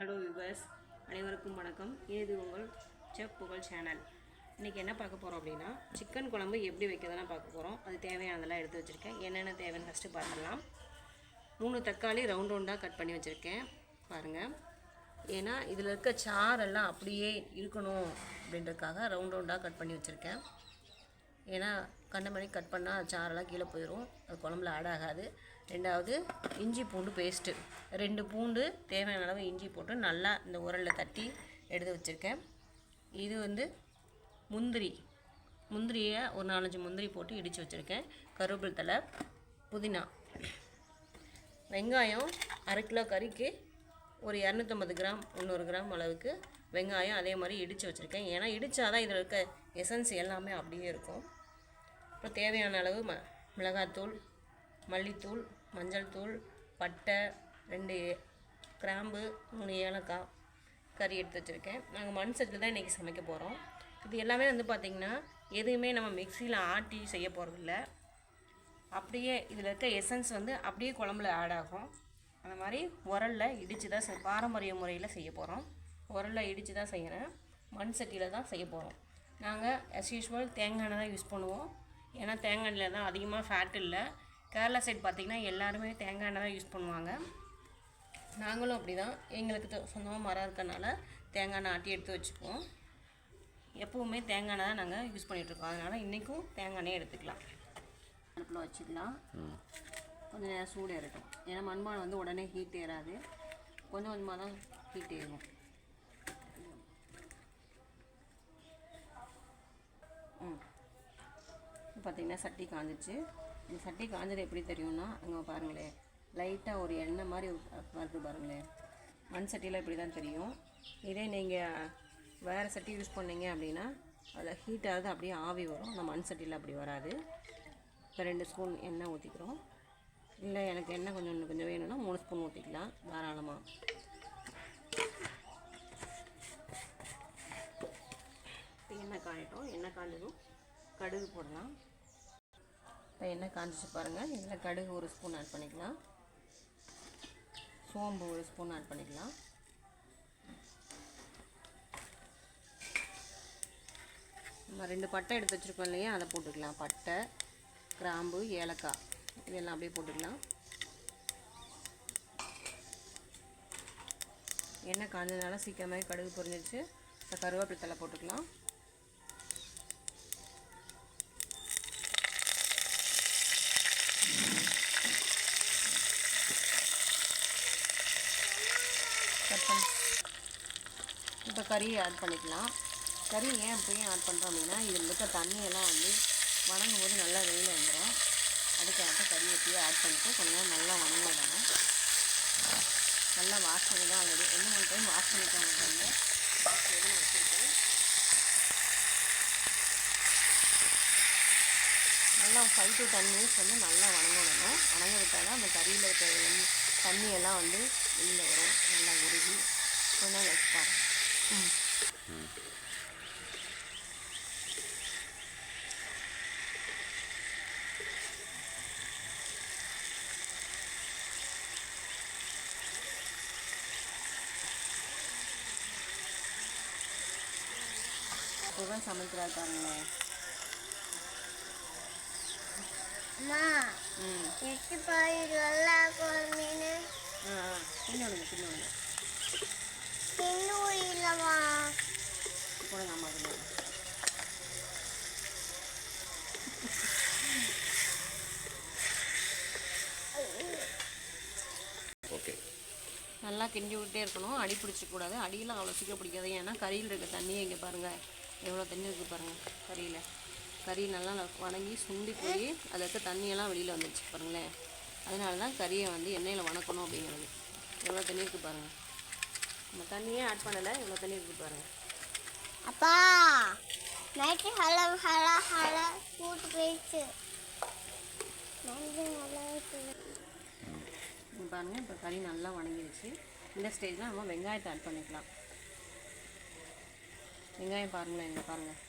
Hello viewers அனைவருக்கும் வணக்கம். இது உங்கள் செஃப் புகழ் சேனல். இன்றைக்கி என்ன பார்க்க போகிறோம் அப்படின்னா சிக்கன் குழம்பு எப்படி வைக்கிறதுனா பார்க்க போகிறோம் அது தேவையானதெல்லாம் எடுத்து வச்சுருக்கேன். என்னென்ன தேவைன்னு ஃபஸ்ட்டு பார்த்துடலாம். மூணு தக்காளி ரவுண்ட் ரவுண்டாக கட் பண்ணி வச்சுருக்கேன். பாருங்கள் ஏன்னா இதில் இருக்க சாரெல்லாம் அப்படியே இருக்கணும் அப்படின்றதுக்காக ரவுண்ட் ரவுண்டாக கட் பண்ணி வச்சுருக்கேன். ஏன்னா கண்ண மணி கட் பண்ணால் சாரெல்லாம் கீழே போயிடும் அது குழம்புல ஆட் ஆகாது. ரெண்டாவது இஞ்சி பூண்டு பேஸ்ட்டு ரெண்டு பூண்டு தேவையான அளவு இஞ்சி போட்டு நல்லா இந்த உரலில் தட்டி எடுத்து வச்சுருக்கேன். இது வந்து முந்திரி. முந்திரியை ஒரு நாலஞ்சு முந்திரி போட்டு இடித்து வச்சுருக்கேன். கருவேப்பிலை தலை புதினா. வெங்காயம் அரை கிலோ கறிக்கு ஒரு இரநூத்தம்பது கிராம் முந்நூறு கிராம் அளவுக்கு வெங்காயம் அதே மாதிரி இடித்து வச்சுருக்கேன். ஏன்னா இடித்தாதான் இதில் இருக்க எசன்ஸ் எல்லாமே அப்படியே இருக்கும். அப்புறம் தேவையான அளவு ம மிளகாத்தூள் மல்லித்தூள் மஞ்சள் தூள் பட்டை ரெண்டு கிராம்பு மூணு ஏலக்காய் கறி எடுத்து வச்சுருக்கேன். நாங்கள் மண் சட்டில் தான் இன்றைக்கி சமைக்க போகிறோம் இது எல்லாமே வந்து பார்த்திங்கன்னா எதுவுமே நம்ம மிக்சியில் ஆட்டி செய்ய போகிறதில்ல அப்படியே இதில் இருக்க எசன்ஸ் வந்து அப்படியே குழம்புல ஆட் ஆகும். அந்த மாதிரி உரலில் இடித்து தான் செய் பாரம்பரிய முறையில் செய்ய போகிறோம் உரலில் இடித்து தான் செய்கிறேன் மண் சட்டியில் தான் செய்ய போகிறோம் நாங்கள் அஸ் யூஷுவல் தேங்காய் எண்ணெய் தான் யூஸ் பண்ணுவோம். ஏன்னா தேங்காய் எண்ணெயில் தான் அதிகமாக ஃபேட் இல்லை. கேரளா சைடு பார்த்திங்கன்னா எல்லாருமே தேங்காய் எண்ணெய் தான் யூஸ் பண்ணுவாங்க. நாங்களும் அப்படி தான் எங்களுக்கு சொந்தமாக மரம் இருக்கறனால தேங்காய் எண்ணெய் ஆட்டி எடுத்து வச்சுக்குவோம். எப்போவுமே தேங்காய் எண்ணெய் தான் நாங்கள் யூஸ் பண்ணிகிட்ருக்கோம் அதனால் இன்றைக்கும் தேங்காய் எண்ணெய் எடுத்துக்கலாம். அடுப்பில் வச்சுக்கலாம். கொஞ்சம் நேரம் சூடு ஏறட்டும். ஏன்னா மண்பானை வந்து உடனே ஹீட் ஏறாது. கொஞ்சம் கொஞ்சமாக தான் ஹீட் ஏறும். ம். பார்த்தீங்கன்னா சட்டி காஞ்சிச்சு. இந்த சட்டி காஞ்சது எப்படி தெரியும்னா அங்கே பாருங்களேன் லைட்டாக ஒரு எண்ணெய் மாதிரி வருது பாருங்களேன் மண் சட்டியில் இப்படி தான் தெரியும். இதே நீங்கள் வேறு சட்டி யூஸ் பண்ணீங்க அப்படின்னா அதில் ஹீட் ஆகுது அப்படியே ஆவி வரும். அந்த மண் சட்டியில் அப்படி வராது. இப்போ ரெண்டு ஸ்பூன் எண்ணெய் ஊற்றிக்கிறோம் இல்லை எனக்கு எண்ணெய் கொஞ்சம் இன்னும் கொஞ்சம் வேணும்னா மூணு ஸ்பூன் ஊற்றிக்கலாம் தாராளமாக எண்ணெய் காயட்டும். எண்ணெய் காஞ்சதும் கடுகு போடலாம். இப்போ எண்ணெய் காஞ்சிச்சு பாருங்கள் இதில் கடுகு ஒரு ஸ்பூன் ஆட் பண்ணிக்கலாம். சோம்பு ஒரு ஸ்பூன் ஆட் பண்ணிக்கலாம். நம்ம ரெண்டு பட்டை எடுத்து வச்சுருக்கோம் இல்லையா? அதை போட்டுக்கலாம். பட்டை கிராம்பு ஏலக்காய். இதெல்லாம் அப்படியே போட்டுக்கலாம். எண்ணெய் காஞ்சதுனால சீக்கிரமாகவே கடுகு பொரிஞ்சிருச்சு. இப்போ கருவேப்பிலை தலை போட்டுக்கலாம். கட் பண்ணி. இப்போ கறியை ஆட் பண்ணிக்கலாம். கறி ஏன் இப்போயும் ஆட் பண்ணுறோம் அப்படின்னா இதில் இருக்க தண்ணியெல்லாம் வந்து வணங்கும் போது நல்லா வெளியில் வந்துடும் அதுக்காக கறி எப்படியும் ஆட் பண்ணிட்டு கொஞ்சம் நல்லா வணங்க விடணும் நல்லா வாஷ் பண்ணி தான் ஆல்ரெடி ரெண்டு மூணு டைம் வாஷ் பண்ணிட்டாங்க வந்து வச்சுருக்கேன் நல்லா ஃபைவ் டு டென் மினிட்ஸ் வந்து நல்லா வணங்க விடணும் வணங்க விட்டால் தான் அந்த கறியில் இருக்கிற தண்ணியெல்லாம் வந்து வெளியில் வரும் நல்லா உருகி பாருங்க ம் இப்போதான் சமைக்கிறா பாருங்களேன் அம்மா ம். எட்டு பாயிடுவல்ல மீன் ஆ பின்னோடுங்க பின்னோடுங்க இன்னும் இல்லைம்மா போடுங்க அம்மா ஓகே நல்லா கிண்டி விட்டே இருக்கணும். அடி பிடிச்சிக்கூடாது அடியெல்லாம் அவ்வளோ சீக்கிரம் பிடிக்காது. ஏன்னா கறியில் இருக்க தண்ணியை இங்கே பாருங்கள் எவ்வளோ தண்ணி இருக்குது பாருங்கள் கறியில். கறி நல்லா வணங்கி சுண்டி போய் அதில் இருக்க தண்ணியெல்லாம் வெளியில் வந்துடுச்சு பாருங்களேன். அதனால தான் கறியை வந்து எண்ணெயில் வணக்கணும் அப்படிங்கிறது. எவ்வளோ தண்ணி இருக்குது பாருங்கள் நம்ம தண்ணியே ஆட் பண்ணலை எவ்வளோ தண்ணி இருக்குது பாருங்கள் அப்பா நைட்டு ஹலோ ஹலோ ஹலோ கூட்டு போயிடுச்சு. பாருங்கள் இப்போ கறி நல்லா வணங்கிடுச்சு. இந்த ஸ்டேஜில் நம்ம வெங்காயத்தை ஆட் பண்ணிக்கலாம். வெங்காயம் பாருங்களேன் இங்கே பாருங்கள்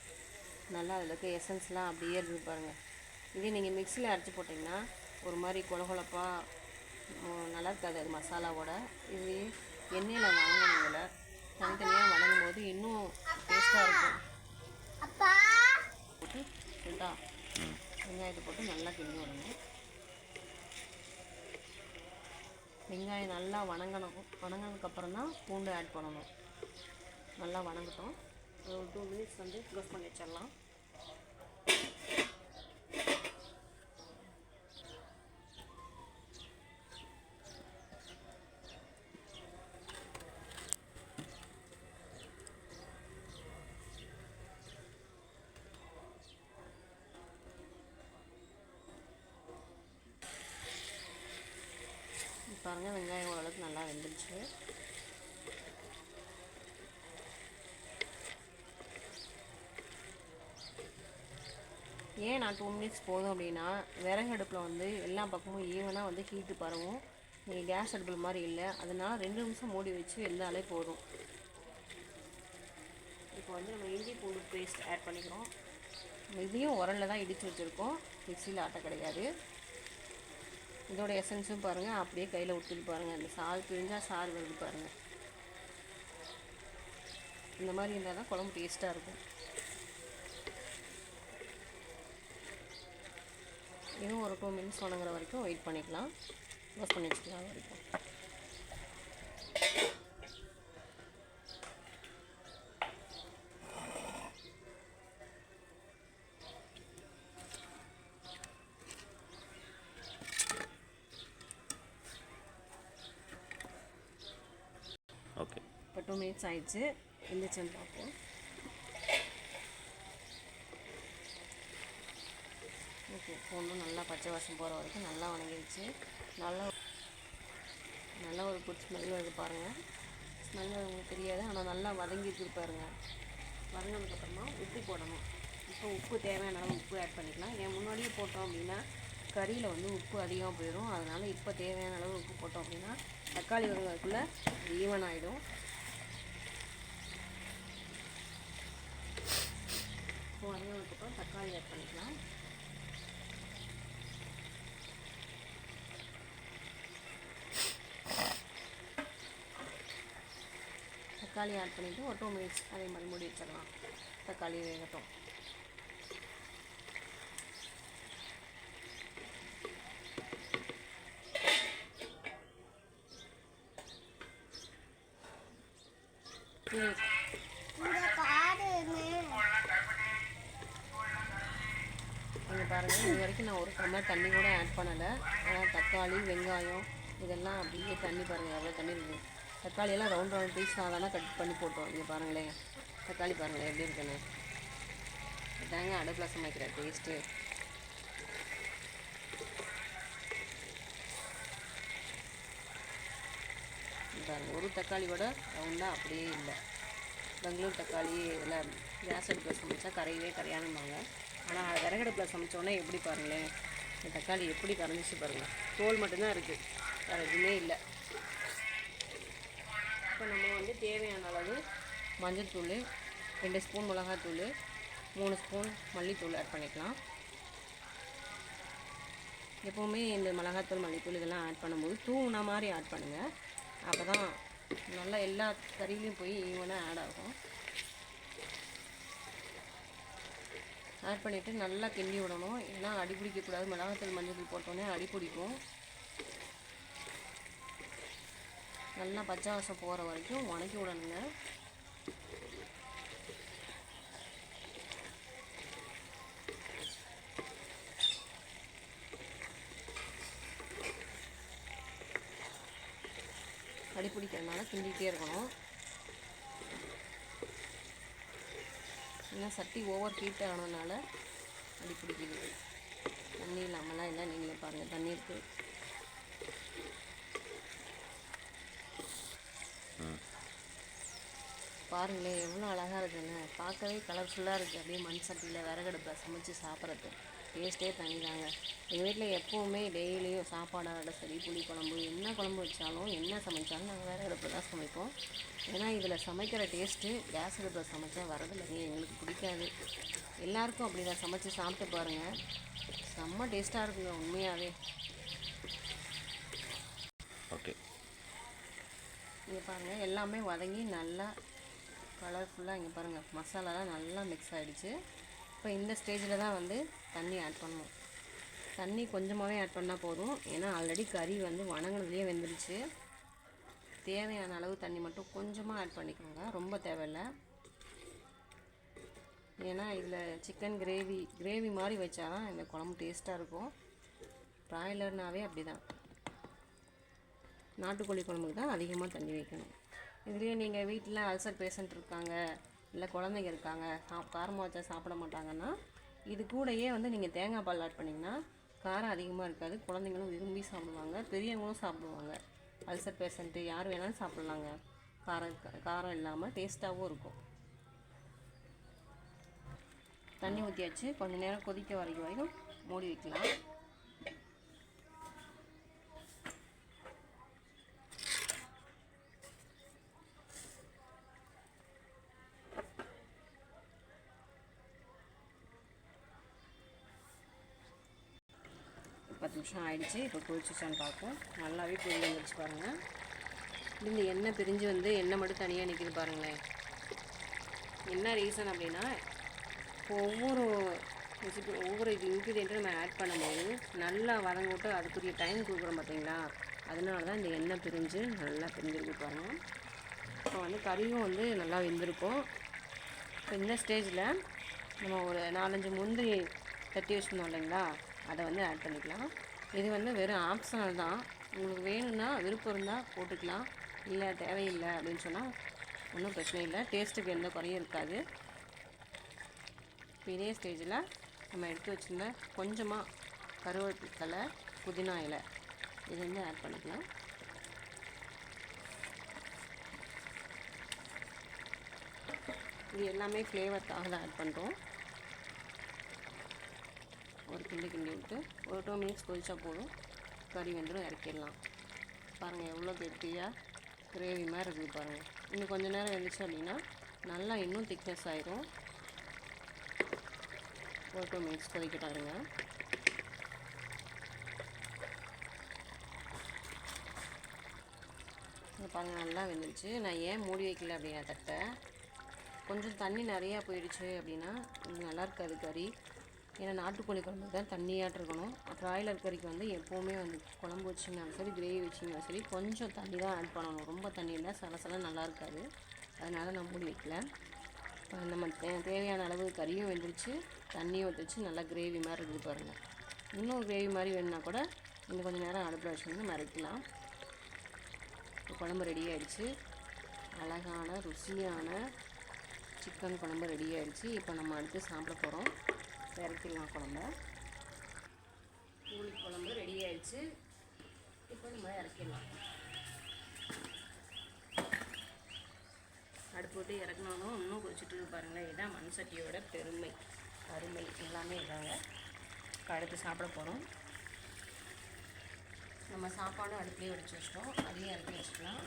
நல்லா அதில் இருக்க எசன்ஸ்லாம் அப்படியே இருக்குது பாருங்கள் இதே நீங்கள் மிக்சியில் அரைச்சி போட்டிங்கன்னா ஒரு மாதிரி கொல கொலப்பாக நல்லா இருக்காது அது மசாலாவோட. இது எண்ணெயில் வணங்கணுங்க தனித்தனியாக வணங்கும் போது இன்னும் டேஸ்ட்டாக இருக்கும். அப்பா. போட்டு ரெண்டா வெங்காயத்தை போட்டு நல்லா கிண்டி விடணும் வெங்காயம் நல்லா வணங்கணும். வணங்கினதுக்கப்புறம் தான் பூண்டு ஆட் பண்ணணும். நல்லா வணங்கட்டும். ஒரு டூ மினிட்ஸ் வந்து க்ளோஸ் பண்ணி வச்சிடலாம். பாருங்கள் வெங்காயம் ஓரளவுக்கு நல்லா வெந்துடுச்சு ஏன் நான் டூ மினிட்ஸ் போதும் அப்படின்னா விறகு அடுப்பில் வந்து எல்லா பக்கமும் ஈவனாக வந்து ஹீட்டு பரவும். நீங்கள் கேஸ் அடுப்பில் மாதிரி இல்லை. அதனால் ரெண்டு நிமிஷம் மூடி வச்சு வெந்தாலே போதும். இப்போ வந்து நம்ம இஞ்சி பூண்டு பேஸ்ட் ஆட் பண்ணிக்கிறோம். இதையும் உரலில் தான் இடித்து வச்சுருக்கோம். மிக்சியில் ஆட்ட கிடையாது. இதோட எசன்ஸும் பாருங்கள் அப்படியே கையில் விட்டுது பாருங்கள் அந்த சாறு பிரிஞ்சால் சாறு வருது பாருங்கள் இந்த மாதிரி இருந்தால் தான் குழம்பு டேஸ்ட்டாக இருக்கும். இன்னும் ஒரு டூ மினிட்ஸ் வணங்குற வரைக்கும் வெயிட் பண்ணிக்கலாம். க்ளோஸ் பண்ணி வச்சுக்கலாம் வரைக்கும். இப்போ மினிட்ஸ் ஆயிடுச்சு. எந்திரிச்சுன்னு பார்ப்போம். ஓகே ஒன்றும் நல்லா பச்சை வாசம் போகிற வரைக்கும் நல்லா வணங்கிடுச்சு நல்லா நல்லா ஒரு குட் ஸ்மெல் வருது பாருங்கள் ஸ்மெல் உங்களுக்கு தெரியாது ஆனால் நல்லா வதங்கிட்டு பாருங்க. வதங்கினதுக்கப்புறமா உப்பு போடணும். இப்போ உப்பு தேவையான அளவு உப்பு ஆட் பண்ணிக்கலாம். ஏன் முன்னாடியே போட்டோம் அப்படின்னா கறியில் வந்து உப்பு அதிகமாக போயிடும். அதனால் இப்போ தேவையான அளவு உப்பு போட்டோம் அப்படின்னா தக்காளி வருவதற்குள்ளே ஈவன் ஆகிடும் இப்போ வதங்கினதுக்கப்புறம் தக்காளி ஆட் பண்ணிக்கலாம். தக்காளி ஆட் பண்ணிவிட்டு ஒரு டூ மினிட்ஸ் அதே மாதிரி மூடி வச்சிடலாம். தக்காளி வேகட்டும் ம் இந்த பாருங்க இங்கே பாருங்கள் இது வரைக்கும் நான் தண்ணி கூட ஆட் பண்ணலை. ஆனால் தக்காளி வெங்காயம் இதெல்லாம் அப்படியே தண்ணி பாருங்கள் எவ்வளோ தண்ணி இருக்குது தக்காளியெல்லாம் ரவுண்ட் ரவுண்ட் பீஸ் தானே கட் பண்ணி போட்டோம். இங்கே பாருங்களேன் தக்காளி பாருங்களேன் எப்படி இருக்குன்னு. இதாங்க அடுப்பில் சமைக்கிற டேஸ்ட்டு பாருங்கள் ஒரு தக்காளி கூட ரவுண்டாக அப்படியே இல்லை. பெங்களூர் தக்காளி இதில் கேஸ் அடுப்பில் சமைச்சா கரையவே கரையானும்பாங்க ஆனால் விறகடுப்பில் சமைச்சோன்னே எப்படி பாருங்களேன். இந்த தக்காளி எப்படி கரைஞ்சிச்சு பாருங்கள் தோல் மட்டும்தான் இருக்குது வேறு எதுவுமே இல்லை. இப்போ நம்ம வந்து தேவையான அளவு மஞ்சள்தூள் ரெண்டு ஸ்பூன் மிளகாத்தூள் மூணு ஸ்பூன் மல்லித்தூள் ஆட் பண்ணிக்கலாம். எப்போவுமே இந்த மிளகாத்தூள் மல்லித்தூள் இதெல்லாம் ஆட் பண்ணும்போது தூங்கின மாதிரி ஆட் பண்ணுங்கள் அப்போ தான் நல்லா எல்லா கறியிலையும் போய் ஈவனாக ஆட் ஆகும். ஆட் பண்ணிவிட்டு நல்லா கிண்டி விடணும். ஏன்னா அடி பிடிக்கக்கூடாது. மிளகாத்தூள் மஞ்சள் போட்டோன்னே அடி பிடிக்கும். நல்லா பச்சை வாசம் போகிற வரைக்கும் வணக்கி விடணுங்க. அடி பிடிக்கிறதுனால கிண்டிகிட்டே இருக்கணும். ஏன்னா சட்டி ஓவர் ஹீட் ஆனதுனால அடி பிடிக்குது. தண்ணி இல்லாமலாம் இல்லை நீங்களே பாருங்கள் தண்ணி இருக்குது பாருங்களேன் எவ்வளோ அழகாக இருக்குன்னு பார்க்கவே கலர்ஃபுல்லாக இருக்குது அப்படியே மண் சட்டியில் விறகடுப்பில் சமைச்சு சாப்பிட்றது. டேஸ்ட்டே தனி தாங்க எங்கள் வீட்டில் எப்போவுமே டெய்லியும் சாப்பாடாக சரி புளி குழம்பு என்ன குழம்பு வச்சாலும் என்ன சமைச்சாலும் நாங்கள் விறகடுப்பில் தான் சமைப்போம். ஏன்னா இதில் சமைக்கிற டேஸ்ட்டு கேஸ் அடுப்பில் சமைச்சா வரதில்லைங்க எங்களுக்கு பிடிக்காது. எல்லாருக்கும் அப்படி தான் சமைச்சு சாப்பிட்டு பாருங்கள் செம்ம டேஸ்ட்டாக இருக்குங்க உண்மையாகவே ஓகே. இங்கே பாருங்கள் எல்லாமே வதங்கி நல்லா கலர்ஃபுல்லாக இங்கே பாருங்கள் மசாலாலாம் நல்லா மிக்ஸ் ஆகிடுச்சு இப்போ இந்த ஸ்டேஜில் தான் வந்து தண்ணி ஆட் பண்ணணும். தண்ணி கொஞ்சமாகவே ஆட் பண்ணால் போதும். ஏன்னா ஆல்ரெடி கறி வந்து வணங்கினதுலேயே வெந்துருச்சு. தேவையான அளவு தண்ணி மட்டும் கொஞ்சமாக ஆட் பண்ணிக்கோங்க. ரொம்ப தேவையில்லை. ஏன்னா இதில் சிக்கன் கிரேவி கிரேவி மாதிரி வச்சா தான் இந்த குழம்பு டேஸ்ட்டாக இருக்கும். ப்ராய்லர்னாவே அப்படி தான் நாட்டுக்கோழி குழம்புக்கு தான் அதிகமாக தண்ணி வைக்கணும். இதுலேயே நீங்கள் வீட்டில் அல்சர் பேஷண்ட் இருக்காங்க. இல்லை குழந்தைங்க இருக்காங்க சாப் காரமாக வச்சா சாப்பிட மாட்டாங்கன்னா இது கூடயே வந்து நீங்கள் தேங்காய் பால் ஆட் பண்ணிங்கன்னா காரம் அதிகமாக இருக்காது குழந்தைங்களும் விரும்பி சாப்பிடுவாங்க பெரியவங்களும் சாப்பிடுவாங்க. அல்சர் பேஷண்ட்டு யார் வேணாலும் சாப்பிட்லாங்க. காரம் காரம் இல்லாமல் டேஸ்ட்டாகவும் இருக்கும். தண்ணி ஊற்றியாச்சு கொஞ்ச நேரம் கொதிக்க வரைக்கும் வரைக்கும் மூடி வைக்கலாம். பத்து நிமிஷம் ஆகிடுச்சு இப்போ குளிச்சிச்சான்னு பார்ப்போம் நல்லாவே பிரிஞ்சு வந்துடுச்சு பாருங்கள் இந்த எண்ணெய் பிரிஞ்சு வந்து எண்ணெய் மட்டும் தனியாக நிற்கிது பாருங்களேன். என்ன ரீசன் அப்படின்னா ஒவ்வொரு ரெசிபி ஒவ்வொரு இது இன்க்ரீடியண்ட்டும் நம்ம ஆட் பண்ணும்போது நல்லா வதங்கிட்டு அதுக்குரிய டைம் கொடுக்குறோம் பார்த்தீங்களா அதனால தான் இந்த எண்ணெய் பிரிஞ்சு நல்லா பிரிஞ்சிருக்கு பாருங்கள் இப்போ வந்து கறியும் வந்து நல்லா வெந்திருக்கும். இப்போ இந்த ஸ்டேஜில் நம்ம ஒரு நாலஞ்சு முந்திரி தட்டி வச்சுருந்தோம் இல்லைங்களா? அதை வந்து ஆட் பண்ணிக்கலாம். இது வந்து வெறும் ஆப்ஷனல் தான். உங்களுக்கு வேணும்னா விருப்பம் இருந்தால் போட்டுக்கலாம். இல்லை தேவையில்லை அப்படின்னு சொன்னால் ஒன்றும் பிரச்சனை இல்லை. டேஸ்ட்டுக்கு எந்த குறையும் இருக்காது. இப்போ இதே ஸ்டேஜில் நம்ம எடுத்து வச்சிருந்த கொஞ்சமாக கருவேப்பிலை புதினா இலை இது வந்து ஆட் பண்ணிக்கலாம். இது எல்லாமே ஃப்ளேவருக்காக தான் ஆட் பண்ணுறோம் கிண்டி கிண்டி விட்டு ஒரு டூ மினிட்ஸ் கொதிச்சா போதும். கறி வெந்துடும் இறக்கிடலாம். பாருங்கள் எவ்வளோ கெட்டியாக கிரேவி மாதிரி இருக்குது பாருங்கள் இன்னும் கொஞ்ச நேரம் வெந்துச்சு அப்படின்னா நல்லா இன்னும் திக்னஸ் ஆயிரும். ஒரு டூ மினிட்ஸ் கொதிக்கிட்டாருங்க பாருங்கள் பாருங்க நல்லா வெந்துருச்சு. நான் ஏன் மூடி வைக்கல அப்படின்னா தட்டை. கொஞ்சம் தண்ணி நிறையா போயிடுச்சு அப்படின்னா நல்லா இருக்காது கறி. ஏன்னா நாட்டுக்கோழி குழம்பு தான் தண்ணியாட்டு இருக்கணும். ப்ராய்லர் கறிக்கு வந்து எப்போவுமே வந்து குழம்பு வச்சிங்கனாலும் சரி கிரேவி வச்சிங்கனாலும் சரி கொஞ்சம் தண்ணி தான் ஆட் பண்ணணும். ரொம்ப தண்ணி இல்லை சலசலம் நல்லா இருக்காது. அதனால் நான் மூடி வைக்கல. இப்போ நம்ம தே- தேவையான அளவு கறியும் வெந்துருச்சு. தண்ணியும் ஊற்றிச்சு நல்லா கிரேவி மாதிரி இருக்குது பாருங்கள் இன்னும் கிரேவி மாதிரி வேணுன்னா கூட இன்னும் கொஞ்சம் நேரம் அடுப்பில் வச்சுருந்து மறைக்கலாம். குழம்பு ரெடி ஆகிடுச்சு அழகான ருசியான சிக்கன் குழம்பு ரெடி ஆகிடுச்சு இப்போ நம்ம அடுத்து சாப்பிட போகிறோம் இறக்கிடலாம் குழம்ப. கோழி குழம்பு ரெடி ஆயிடுச்சு. இப்போ நம்ம இறக்கிடலாம். அடுப்பு விட்டு இறக்குனாலும் இன்னும் குடிச்சிட்டு பாருங்களேன். இதுதான் மண் சட்டியோட பெருமை. அருமை. எல்லாமே இதாங்க. அடுத்து சாப்பிட போகிறோம் நம்ம சாப்பாடும் அடுப்புலேயே வடிச்சு வச்சிட்டோம். அதையும் இறக்கி வச்சுக்கலாம்.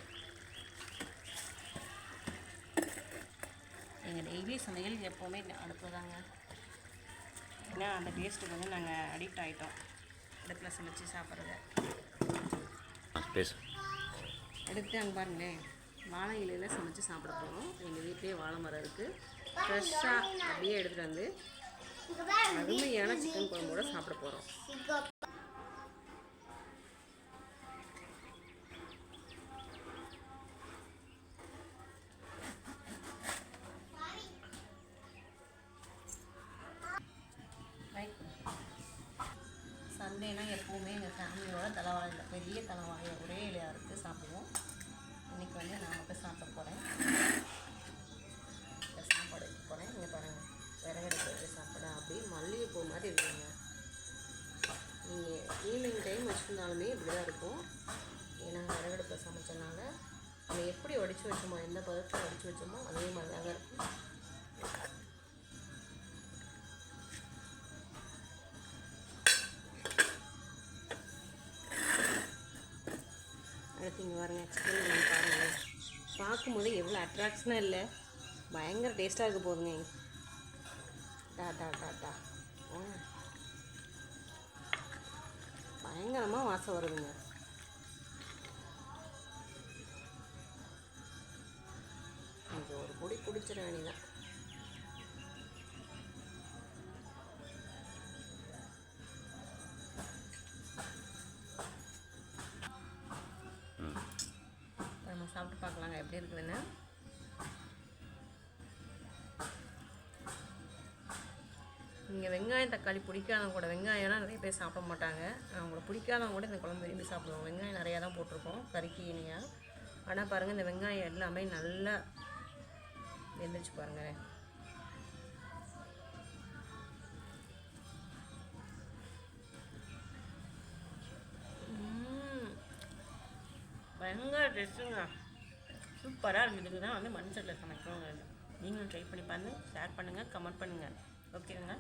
எங்கள் டெய்லி சமையல் எப்போவுமே அடுப்பு தாங்க ஏன்னா அந்த டேஸ்ட்டுக்கு வந்து நாங்கள் அடிக்ட் ஆகிட்டோம் அடுப்பில் சமைச்சு சாப்பிட்றத. அடுத்து அங்கே பாருங்களேன் வாழை இலையில் சமைச்சு சாப்பிட போகிறோம் எங்கள் வீட்லேயே வாழை மரம் இருக்குது ஃப்ரெஷ்ஷாக அப்படியே எடுத்துகிட்டு வந்து அருமையான சிக்கன் குழம்போட சாப்பிட போகிறோம் பெரிய தலைவாயை ஒரே இலையாக அறுத்து சாப்பிடுவோம். இன்றைக்கி வந்து நான் மட்டும் சாப்பிட போகிறேன் இந்த சாப்பாடு வைக்க போகிறேன் இங்கே பாருங்கள் விறகடுப்பு வச்சு சாப்பிட அப்படியே மல்லிகைப்பூ மாதிரி இருக்குங்க. நீங்கள் ஈவினிங் டைம் வச்சுருந்தாலுமே இப்படி தான் இருக்கும். ஏன்னா விறகடுப்பில் சமைச்சனால நம்ம எப்படி உடச்சி வச்சோமோ எந்த பதத்தில் உடச்சி வச்சோமோ அதே மாதிரி தாங்க இருக்கும். அட்ராக்ஷனாக இல்லை. பயங்கர டேஸ்ட்டாக இருக்க போதுங்க. டா டா டா. பயங்கரமாக வாசம் வருதுங்க. பிடிச்சிட வேண்டியதான் நம்ம சாப்பிட்டு பார்க்கலாங்க. எப்படி இருக்குதுன்னு? வெங்காயம் தக்காளி பிடிக்காதவங்க கூட வெங்காயம்லாம் நிறைய பேர் சாப்பிட மாட்டாங்க. அவங்கள பிடிக்காதவங்க கூட இந்த குழம்பு விரும்பி சாப்பிடுவோம் வெங்காயம் நிறையா தான் போட்டிருக்கோம் கறிக்கு இனியாக ஆனால் பாருங்கள் இந்த வெங்காயம் எல்லாமே நல்லா வெந்துருச்சு பாருங்கள் வெங்காய டேஸ்ட்டுங்க. சூப்பராக இருக்குது தான் வந்து மண் சட்டில் சமைக்கிறோங்கிறது நீங்களும் ட்ரை பண்ணி பாருங்கள் ஷேர் பண்ணுங்கள் கமெண்ட் பண்ணுங்கள் ஓகேங்க